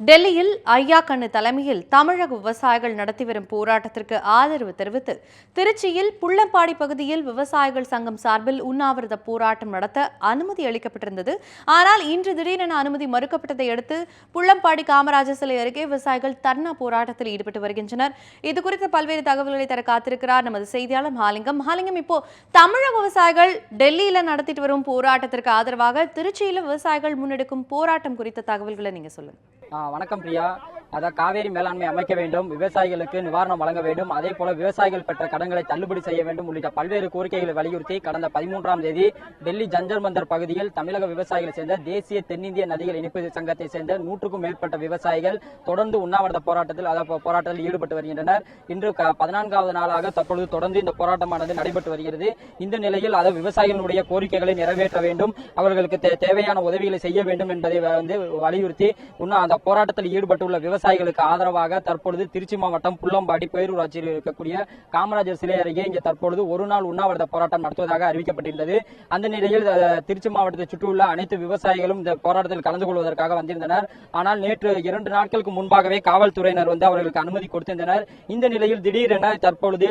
டெல்லியில் ஐயா கண்ணு தலைமையில் தமிழக விவசாயிகள் நடத்தி வரும் போராட்டத்திற்கு ஆதரவு தெரிவித்து திருச்சியில் புள்ளம்பாடி பகுதியில் விவசாயிகள் சங்கம் சார்பில் உண்ணாவிரத போராட்டம் நடத்த அனுமதி அளிக்கப்பட்டிருந்தது. ஆனால் இன்று திடீரென அனுமதி மறுக்கப்பட்டதை அடுத்து புள்ளம்பாடி காமராஜர் சிலை அருகே விவசாயிகள் தர்ணா போராட்டத்தில் ஈடுபட்டு வருகின்றனர். இது குறித்த பல்வேறு தகவல்களை தர காத்திருக்கிறார் நமது செய்தியாளர் மகாலிங்கம் மகாலிங்கம் இப்போ தமிழக விவசாயிகள் டெல்லியில நடத்திட்டு வரும் போராட்டத்திற்கு ஆதரவாக திருச்சியில விவசாயிகள் முன்னெடுக்கும் போராட்டம் குறித்த தகவல்களை நீங்க சொல்லுங்க. வணக்கம் பிரியா. அதை காவேரி மேலாண்மை அமைக்க வேண்டும் விவசாயிகளுக்கு நிவாரணம் வழங்க வேண்டும். அதே போல விவசாயிகள் பெற்ற கடன்களை தள்ளுபடி செய்ய வேண்டும் உள்ளிட்ட பல்வேறு கோரிக்கைகளை வலியுறுத்தி கடந்த பதிமூன்றாம் தேதி டெல்லி ஜஞ்சர் மந்தர் பகுதியில் தமிழக விவசாயிகளை சேர்ந்த தேசிய தென்னிந்திய நதிகள் இணைப்பு சங்கத்தை சேர்ந்த நூற்றுக்கும் மேற்பட்ட விவசாயிகள் தொடர்ந்து உண்ணாவிரத போராட்டத்தில் அதாவது போராட்டத்தில் ஈடுபட்டு வருகின்றனர். இன்று பதினான்காவது நாளாக தற்பொழுது தொடர்ந்து இந்த போராட்டமானது நடைபெற்று வருகிறது. இந்த நிலையில் அதை விவசாயிகளுடைய கோரிக்கைகளை நிறைவேற்ற வேண்டும் அவர்களுக்கு தே- தேவையான உதவிகளை செய்ய வேண்டும் என்பதை வந்து வலியுறுத்தி இன்னும் அந்த போராட்டத்தில் ஈடுபட்டுள்ள விவசாயிகளுக்கு ஆதரவாக தற்பொழுது திருச்சி மாவட்டம் புள்ளம்பாடி பேரூராட்சியில் இருக்கக்கூடிய காமராஜர் சிலை அருகே இங்கே தற்பொழுது ஒரு நாள் உண்ணாவிரத போராட்டம் நடத்துவதாக அறிவிக்கப்பட்டிருந்தது. அந்த நிலையில் திருச்சி மாவட்டத்தை சுற்றியுள்ள அனைத்து விவசாயிகளும் இந்த போராட்டத்தில் கலந்து கொள்வதற்காக வந்திருந்தனர். ஆனால் நேற்று இரண்டு நாட்களுக்கு முன்பாகவே காவல்துறையினர் வந்து அவர்களுக்கு அனுமதி கொடுத்திருந்தனர். இந்த நிலையில் திடீரென தற்பொழுது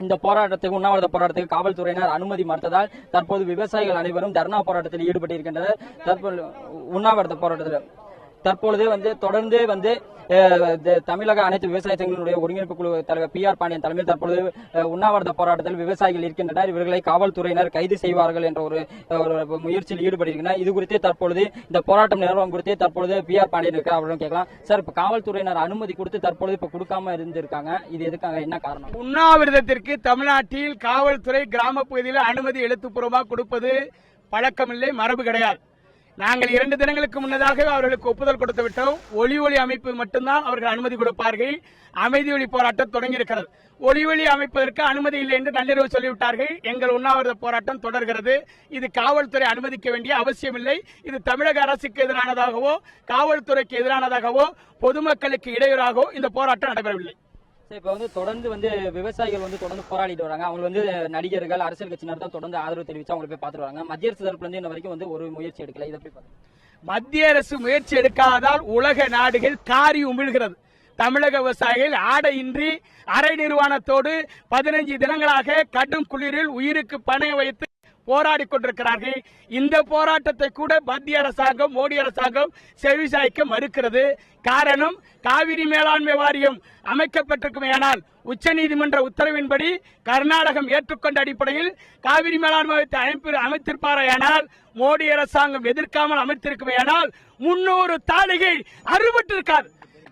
இந்த போராட்டத்துக்கு உண்ணாவிரத போராட்டத்துக்கு காவல்துறையினர் அனுமதி மறுத்ததால் தற்போது விவசாயிகள் அனைவரும் தர்ணா போராட்டத்தில் ஈடுபட்டிருக்கின்றனர். தற்போது உண்ணாவிரத போராட்டத்தில் தற்பொழுது வந்து தொடர்ந்து வந்து தமிழக அனைத்து விவசாய சங்கங்களுடைய ஒருங்கிணைப்பு குழு தலைவர் பி ஆர் பாண்டியன் தலைமையில் தற்பொழுது உண்ணாவிரத போராட்டத்தில் விவசாயிகள் இருக்கின்றனர். இவர்களை காவல்துறையினர் கைது செய்வார்கள் என்ற ஒரு ஒரு முயற்சியில் ஈடுபட்டிருக்கின்றனர். இது குறித்து தற்பொழுது இந்த போராட்டம் நிலவரம் குறித்து தற்பொழுது பி ஆர் பாண்டியன் இருக்கிற அவர்களும் கேட்கலாம். சார் இப்ப காவல்துறையினர் அனுமதி கொடுத்து தற்பொழுது இப்ப கொடுக்காம இருந்திருக்காங்க. இது எதுக்காக என்ன காரணம்? உண்ணாவிரதத்திற்கு தமிழ்நாட்டில் காவல்துறை கிராம பகுதியில் அனுமதி எழுத்துப்பூர்வமாக கொடுப்பது பழக்கமில்லை மரபு கிடையாது. நாங்கள் இரண்டு தினங்களுக்கு முன்னதாக அவர்களுக்கு ஒப்புதல் கொடுத்து விட்டோம். ஒலி ஒளி அமைப்பு மட்டும்தான் அவர்கள் அனுமதி கொடுப்பார்கள். அமைதி ஒளி போராட்டம் தொடங்கியிருக்கிறது. ஒளி ஒலி ஒளி அமைப்பதற்கு அனுமதி இல்லை என்று நள்ளிரவு சொல்லிவிட்டார்கள். எங்கள் உண்ணாவிரத போராட்டம் தொடர்கிறது. இது காவல்துறை அனுமதிக்க வேண்டிய அவசியமில்லை. இது தமிழக அரசுக்கு எதிரானதாகவோ காவல்துறைக்கு எதிரானதாகவோ பொதுமக்களுக்கு இடையூறாகவோ இந்த போராட்டம் நடைபெறவில்லை. சார் இப்போ வந்து தொடர்ந்து வந்து விவசாயிகள் வந்து தொடர்ந்து போராடிட்டு வராங்க. அவங்க வந்து நடிகர்கள் அரசியல் கட்சியினர் தான் தொடர்ந்து ஆதரவு தெரிவித்து அவங்க போய் பார்த்துட்டு வராங்க. மத்திய அரசு தரப்புல இருந்து இன்ன வரைக்கும் வந்து ஒரு முயற்சி எடுக்கல. இதை எப்படி மத்திய அரசு முயற்சி எடுக்காததால் உலக நாடுகள் காரி உமிழ்கிறது. தமிழக விவசாயிகள் ஆடையின்றி அரை நிர்வாணத்தோடு பதினைஞ்சு தினங்களாக கடும் குளிரில் உயிருக்கு பணைய வைத்து போராடி கொண்டிருக்கிறார்கள் இந்த போராட்டத்தை கூட மத்திய அரசாங்கம் மோடி அரசாங்கம் செவிசாய்க்க மறுக்கிறது. காரணம் காவிரி மேலாண்மை வாரியம் அமைக்கப்பட்டிருக்குமேயானால் உச்சநீதிமன்ற உத்தரவின்படி கர்நாடகம் ஏற்றுக்கொண்ட அடிப்படையில் காவிரி மேலாண்மை வாரியத்தை அமைத்திருப்பாரா அமைத்திருப்பாரையானால் மோடி அரசாங்கம் எதிர்க்காமல் அமைத்திருக்குமேயானால் முன்னூறு தாலிகை அறுபட்டிருக்கார்.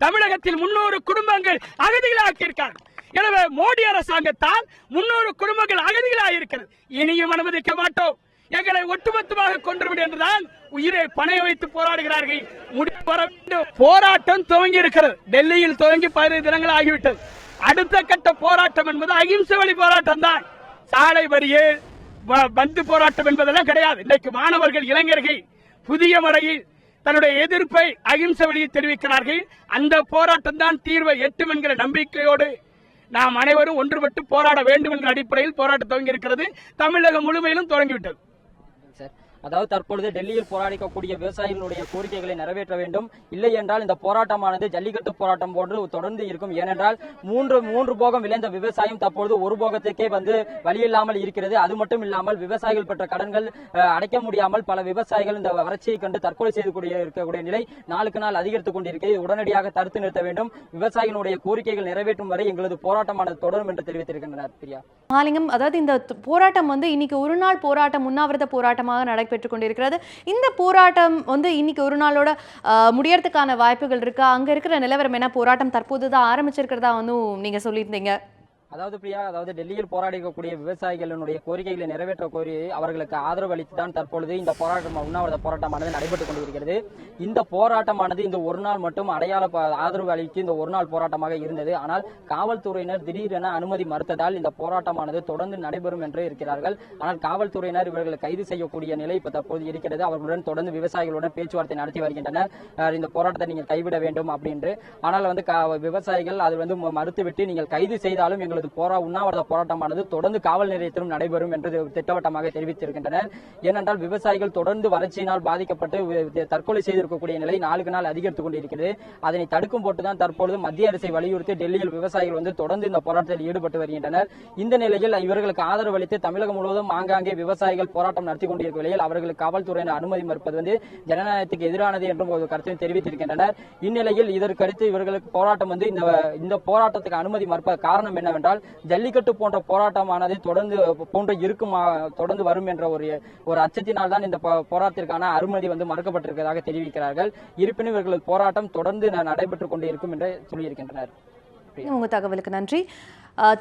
தமிழகத்தில் முன்னூறு குடும்பங்கள் அகதிகளாக்கியிருக்கார். எனவே மோடி அரசாங்கத்தால் முன்னூறு குடும்பங்கள் அகதிகளாக இருக்கிறது. இனியும் அனுமதிக்க மாட்டோம். எங்களை ஒட்டுமொத்தமாக கொன்றுவிடும் என்றுதான் உயிரை பணைய வைத்து போராடுகிறார்கள். முடிவு வர வேண்டும். போராட்டம் துவங்கி இருக்கிறது. டெல்லியில் துவங்கி பதினைந்து தினங்கள் ஆகிவிட்டது. அடுத்த கட்ட போராட்டம் என்பது அகிம்சை வழி போராட்டம் தான். சாலை வரியில் வ- பந்து போராட்டம் என்பதெல்லாம் கிடையாது. இன்னைக்கு மாணவர்கள் இளைஞர்கள் புதிய முறையில் தன்னுடைய எதிர்ப்பை அகிம்சை வழியில் தெரிவிக்கிறார்கள். அந்த போராட்டம் தான் தீர்வை எட்டும் என்கிற நம்பிக்கையோடு நாம் அனைவரும் ஒன்றுபட்டு போராட வேண்டும் என்ற அடிப்படையில் போராட்டம் துவங்கி இருக்கிறது தமிழகம் முழுமையிலும் தொடங்கிவிட்டது அதாவது தற்பொழுது டெல்லியில் போராடிக்கக்கூடிய விவசாயிகளுடைய கோரிக்கைகளை நிறைவேற்ற வேண்டும். இல்லை என்றால் இந்த போராட்டமானது ஜல்லிக்கட்டு போராட்டம் போன்று தொடர்ந்து இருக்கும். ஏனென்றால் மூன்று மூன்று போகம் விளைந்த விவசாயம் தற்பொழுது ஒரு போகத்துக்கே வந்து வழியில்லாமல் இருக்கிறது. அது மட்டும் இல்லாமல் விவசாயிகள் பெற்ற கடன்கள் அடைக்க முடியாமல் பல விவசாயிகள் இந்த வறட்சியை கண்டு தற்கொலை செய்து கூடிய இருக்கக்கூடிய நிலை நாளுக்கு நாள் அதிகரித்துக் கொண்டிருக்கிறது. உடனடியாக தடுத்து நிறுத்த வேண்டும். விவசாயிகளுடைய கோரிக்கைகள் நிறைவேற்றும் வரை எங்களது போராட்டமானது தொடரும் என்று தெரிவித்திருக்கின்றனர் பிரியா. மாலிங்கம் அதாவது இந்த போராட்டம் வந்து இன்னைக்கு ஒரு நாள் போராட்டம் உண்ணாவிரத போராட்டமாக நடைபெற்றுக் கொண்டிருக்கிறது இந்த போராட்டம் வந்து இன்னைக்கு ஒரு நாளோட முடியறதுக்கான வாய்ப்புகள் இருக்கா? அங்க இருக்கிற நிலவரம் என்ன? போராட்டம் தற்போது தான் ஆரம்பிச்சிருக்கிறதா வந்து நீங்க சொல்லியிருந்தீங்க. அதாவது பிரியா அதாவது டெல்லியில் போராடிக்கக்கூடிய விவசாயிகளுடைய கோரிக்கைகளை நிறைவேற்ற கோரி அவர்களுக்கு ஆதரவு அளித்து தான் தற்பொழுது இந்த போராட்டம் உண்ணாவிரத போராட்டமானது நடைபெற்றுக் கொண்டிருக்கிறது. இந்த போராட்டமானது இந்த ஒரு நாள் மட்டும் அடையாள ஆதரவு அளித்து இந்த ஒரு நாள் போராட்டமாக இருந்தது. ஆனால் காவல்துறையினர் திடீரென அனுமதி மறுத்ததால் இந்த போராட்டமானது தொடர்ந்து நடைபெறும் என்று இருக்கிறார்கள். ஆனால் காவல்துறையினர் இவர்களை கைது செய்யக்கூடிய நிலை இப்ப தற்போது இருக்கிறது. அவர்களுடன் தொடர்ந்து விவசாயிகளுடன் பேச்சுவார்த்தை நடத்தி வருகின்றனர். இந்த போராட்டத்தை நீங்கள் கைவிட வேண்டும் அப்படின்று. ஆனால் வந்து கா- விவசாயிகள் அது வந்து ம- மறுத்துவிட்டு நீங்கள் கைது செய்தாலும் எங்களுக்கு எங்களது போரா உண்ணாவிரத போராட்டமானது தொடர்ந்து காவல் நிலையத்திலும் நடைபெறும் என்று திட்டவட்டமாக தெரிவித்திருக்கின்றனர். ஏனென்றால் விவசாயிகள் தொடர்ந்து வறட்சியினால் பாதிக்கப்பட்டு தற்கொலை செய்திருக்கக்கூடிய நிலை நாளுக்கு நாள் அதிகரித்துக் கொண்டிருக்கிறது. அதனை தடுக்கும் போட்டுதான் தற்பொழுது மத்திய அரசை வலியுறுத்தி டெல்லியில் விவசாயிகள் வந்து தொடர்ந்து இந்த போராட்டத்தில் ஈடுபட்டு வருகின்றனர். இந்த நிலையில் இவர்களுக்கு ஆதரவு அளித்து தமிழகம் முழுவதும் ஆங்காங்கே விவசாயிகள் போராட்டம் நடத்தி கொண்டிருக்கும் நிலையில் அவர்களுக்கு காவல்துறையினர் அனுமதி மறுப்பது வந்து ஜனநாயகத்துக்கு எதிரானது என்றும் ஒரு கருத்தை தெரிவித்திருக்கின்றனர். இந்நிலையில் இதற்கடுத்து இவர்களுக்கு போராட்டம் வந்து இந்த இந்த போராட்டத்துக்கு அனுமதி மறுப்ப காரணம் என்னவென்றால் ஜல்லிக்கட்டு போன்ற போராட்டமானது தொடர்ந்து போன்ற இருக்குமா தொடர்ந்து வரும் என்ற ஒரு ஒரு அச்சத்தினால் தான் இந்த போராட்டத்திற்கான அனுமதி வந்து மறுக்கப்பட்டிருப்பதாக தெரிவிக்கிறார்கள். இருப்பினும் இவர்களது போராட்டம் தொடர்ந்து ந- நடைபெற்றுக் கொண்டு இருக்கும் என்று சொல்லியிருக்கின்றனர். உங்க தகவலுக்கு நன்றி.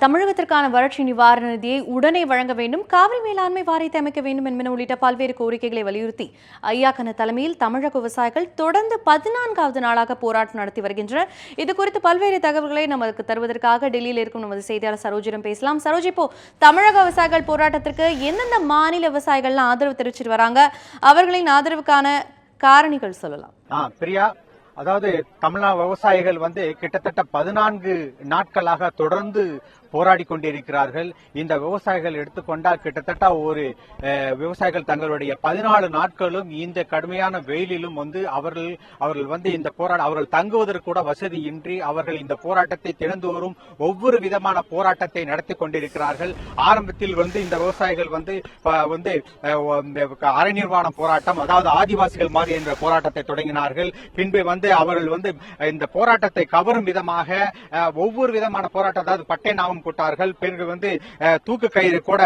தமிழகத்திற்கான வறட்சி நிவாரண நிதியை உடனே வழங்க வேண்டும் காவிரி மேலாண்மை வாரியத்தை அமைக்க வேண்டும் என்பன உள்ளிட்ட பல்வேறு கோரிக்கைகளை வலியுறுத்தி ஐயாக்கன தலைமையில் தமிழக விவசாயிகள் தொடர்ந்து பதினான்காவது நாளாக போராட்டம் நடத்தி வருகின்றனர். இது குறித்து பல்வேறு தகவல்களை நமக்கு தருவதற்காக டெல்லியில் இருக்கும் நமது செய்தியாளர் சரோஜிடம் பேசலாம். சரோஜ் இப்போ தமிழக விவசாயிகள் போராட்டத்திற்கு எந்தெந்த மாநில விவசாயிகள்லாம் ஆதரவு தெரிவிச்சிட்டு வராங்க? அவர்களின் ஆதரவுக்கான காரணிகள் சொல்லலாம். பிரியா அதாவது தமிழ்நாடு விவசாயிகள் வந்து கிட்டத்தட்ட பதினான்கு நாட்களாக தொடர்ந்து போராடி கொண்டிருக்கிறார்கள் இந்த விவசாயிகள் எடுத்துக்கொண்டால் கிட்டத்தட்ட ஒரு விவசாயிகள் தங்களுடைய பதினாலு நாட்களும் இந்த கடுமையான வெயிலிலும் வந்து அவர்கள் அவர்கள் வந்து இந்த போராட்டம் அவர்கள் தங்குவதற்கு கூட வசதியின்றி அவர்கள் இந்த போராட்டத்தை தினந்தோறும் ஒவ்வொரு விதமான போராட்டத்தை நடத்தி கொண்டிருக்கிறார்கள். ஆரம்பத்தில் வந்து இந்த விவசாயிகள் வந்து வந்து இந்த அரை நிர்வாண போராட்டம் அதாவது ஆதிவாசிகள் மாதிரி என்ற போராட்டத்தை தொடங்கினார்கள். பின்பு வந்து அவர்கள் வந்து இந்த போராட்டத்தை கவரும் விதமாக ஒவ்வொரு விதமான போராட்டம் அதாவது பட்டை நாமம் போட்டார்கள். பிறகு வந்து தூக்கு கயிறு கூட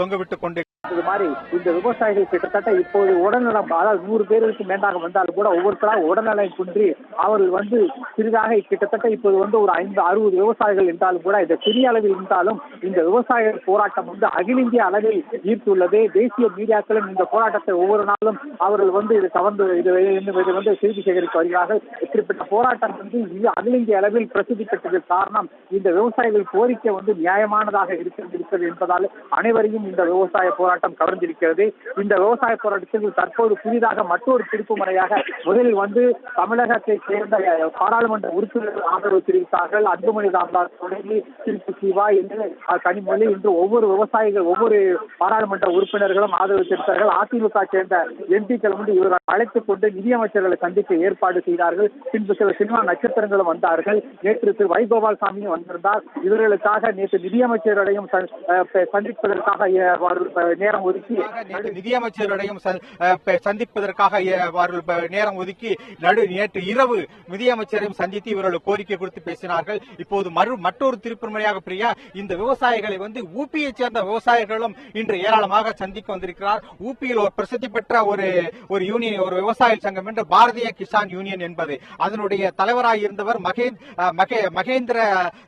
தொங்க விட்டு கொண்டு இது மாதிரி இந்த விவசாயிகள் கிட்டத்தட்ட இப்போது உடல்நலம் அதாவது நூறு பேருக்கு மேலாக வந்தாலும் கூட ஒவ்வொருத்தராக உடல்நலம் குன்றி அவர்கள் வந்து சிறிதாக கிட்டத்தட்ட இப்போது வந்து ஒரு ஐந்து அறுபது விவசாயிகள் என்றாலும் கூட இந்த சிறிய அளவில் இருந்தாலும் இந்த விவசாயிகள் போராட்டம் வந்து அகில இந்திய அளவில் ஈர்த்துள்ளது. தேசிய மீடியாக்களும் இந்த போராட்டத்தை ஒவ்வொரு நாளும் அவர்கள் வந்து இது கவர்ந்து இது இது வந்து செய்தி சேகரித்து வருகிறார்கள். இப்படிப்பட்ட போராட்டம் வந்து இது அகில இந்திய அளவில் பிரசித்தி பெற்றதன் காரணம் இந்த விவசாயிகள் கோரிக்கை வந்து நியாயமானதாக இருக்கிறது இருக்கிறது என்பதால் அனைவரையும் இந்த விவசாய போராட்டம் போராட்டம் கவர்ந்திருக்கிறது இந்த விவசாய போராட்டத்தில் தற்போது புதிதாக மற்றொரு திருப்பு முறையாக முதலில் வந்து தமிழகத்தை சேர்ந்த பாராளுமன்ற உறுப்பினர்கள் ஆதரவு தெரிவித்தார்கள். அன்புமணி ராமதாஸ் தொடங்கி திருச்சி சிவா என்று கனிமொழி இன்று ஒவ்வொரு விவசாயிகள் ஒவ்வொரு பாராளுமன்ற உறுப்பினர்களும் ஆதரவு தெரிவித்தார்கள். அதிமுக சேர்ந்த எம்பிக்கள் வந்து இவர்கள் அழைத்துக் கொண்டு நிதியமைச்சர்களை சந்திக்க ஏற்பாடு செய்தார்கள். பின்பு சில சினிமா நட்சத்திரங்களும் வந்தார்கள். நேற்று திரு வைகோபால் சாமியும் வந்திருந்தார். இவர்களுக்காக நேற்று நிதியமைச்சர்களையும் சந்திப்பதற்காக நேரம் ஒதுக்கி நிதியமைச்சருடையும் சந்திப்பதற்காக அவர்கள் நேரம் ஒதுக்கி நடு நேற்று இரவு நிதியமைச்சரையும் சந்தித்து இவர்கள் கோரிக்கை கொடுத்து பேசினார்கள். இப்போது மறு மற்றொரு திருப்புமுறையாக பிரியா இந்த விவசாயிகளை வந்து ஊப்பியைச் சேர்ந்த விவசாயிகளும் இன்று ஏராளமாக சந்திக்க வந்திருக்கிறார். ஊப்பியில் ஒரு பிரசித்தி பெற்ற ஒரு ஒரு யூனியன் ஒரு விவசாய சங்கம் என்று பாரதிய கிசான் யூனியன் என்பது. அதனுடைய தலைவராக இருந்தவர் மகேந்திர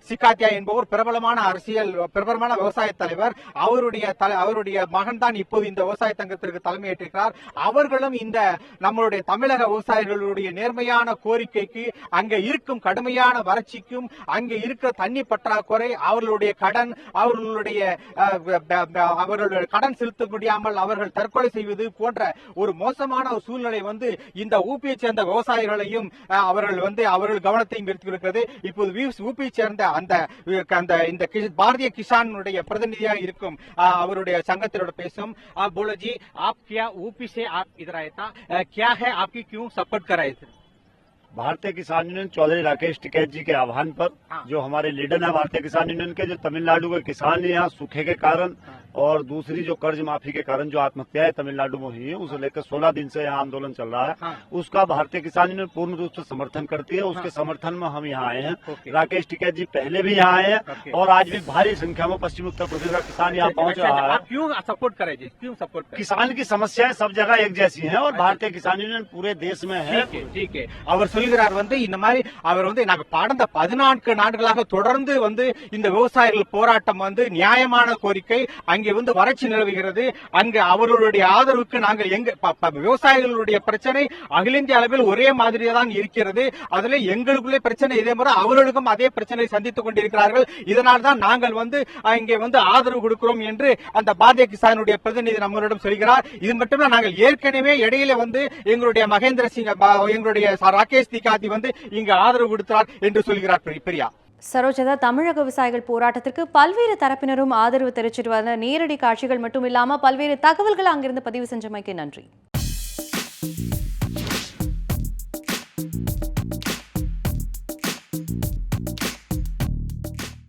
சிகாத்தியா என்பவர் பிரபலமான அரசியல் பிரபலமான விவசாய தலைவர். அவருடைய அவருடைய மகன் மகன் தான் இப்போது இந்த விவசாய சங்கத்திற்கு தலைமையேற்றிருக்கிறார். அவர்களும் இந்த நம்மளுடைய தமிழக விவசாயிகளுடைய நேர்மையான கோரிக்கைக்கு அங்க இருக்கும் கடுமையான வறட்சிக்கும் அங்க இருக்கிற தண்ணி பற்றாக்குறை அவர்களுடைய கடன் அவர்களுடைய அவர்களுடைய கடன் செலுத்த முடியாமல் அவர்கள் தற்கொலை செய்வது போன்ற ஒரு மோசமான ஒரு சூழ்நிலை வந்து இந்த ஊபியை சேர்ந்த விவசாயிகளையும் அவர்கள் வந்து அவர்கள் கவனத்தையும் ஈர்த்திருக்கிறது. இப்போது ஊபியை சேர்ந்த அந்த அந்த இந்த பாரதிய கிசானுடைய பிரதிநிதியாக இருக்கும் அவருடைய சங்கத்தினுடைய पेशम आप बोलो जी आप क्या ऊपी से आप इधर आए था क्या है आपकी क्यों सपोर्ट कराए थे भारतीय किसान यूनियन चौधरी राकेश टिकैत जी के आह्वान पर हाँ। जो हमारे लीडर है भारतीय किसान यूनियन के जो तमिलनाडु के किसान यहाँ सूखे के कारण हाँ। और दूसरी जो कर्ज माफी के कारण जो आत्महत्याएं तमिलनाडु में हुई है उसे लेकर 16 दिन से यहाँ आंदोलन चल रहा है हाँ। उसका भारतीय किसान यूनियन पूर्ण रूप से समर्थन करती है उसके समर्थन में हम यहाँ आए हैं ओके। राकेश टिकैत जी पहले भी यहाँ आए ओके। हैं और आज भी भारी संख्या में पश्चिमी उत्तर प्रदेश का किसान यहाँ पहुंच अच्छा, रहा है आप क्यों सपोर्ट करे जी क्यों सपोर्ट करे किसान की समस्याएं सब जगह एक जैसी हैं और भारतीय किसान यूनियन पूरे देश में है ठीक है, ठीक है. அவர் சொல்கிறார் வந்து இந்த மாதிரி அவர் வந்து நாங்க கடந்த பதினான்கு நாட்களாக தொடர்ந்து வந்து இந்த விவசாயிகள் போராட்டம் வந்து நியாயமான கோரிக்கை அங்கே வந்து வறட்சி நிலவுகிறது. அங்கு அவர்களுடைய ஆதரவுக்கு நாங்கள் எங்க விவசாயிகளுடைய பிரச்சனை அகில இந்திய அளவில் ஒரே மாதிரியே தான் இருக்கிறது. அதுல எங்களுக்குள்ளே பிரச்சனை இதே முறை அவர்களுக்கும் அதே பிரச்சனை சந்தித்துக் கொண்டிருக்கிறார்கள். இதனால் தான் நாங்கள் வந்து இங்கே வந்து ஆதரவு கொடுக்கிறோம் என்று அந்த பாரதிய கிசானுடைய பிரதிநிதி நம்மளிடம் சொல்கிறார். இது மட்டும் நாங்கள் ஏற்கனவே இடையில வந்து எங்களுடைய மகேந்திர சிங் எங்களுடைய ராகேஷ் திகாதி வந்து இங்கு ஆதரவு கொடுத்தார் என்று சொல்கிறார். பிரியா. சரோஜதா தமிழக விவசாயிகள் போராட்டத்திற்கு பல்வேறு தரப்பினரும் ஆதரவு தெரிவிச்சிட்டு வந்த நேரடி காட்சிகள் மட்டும் இல்லாம பல்வேறு தகவல்களை அங்கிருந்து பதிவு செஞ்சமைக்கு நன்றி.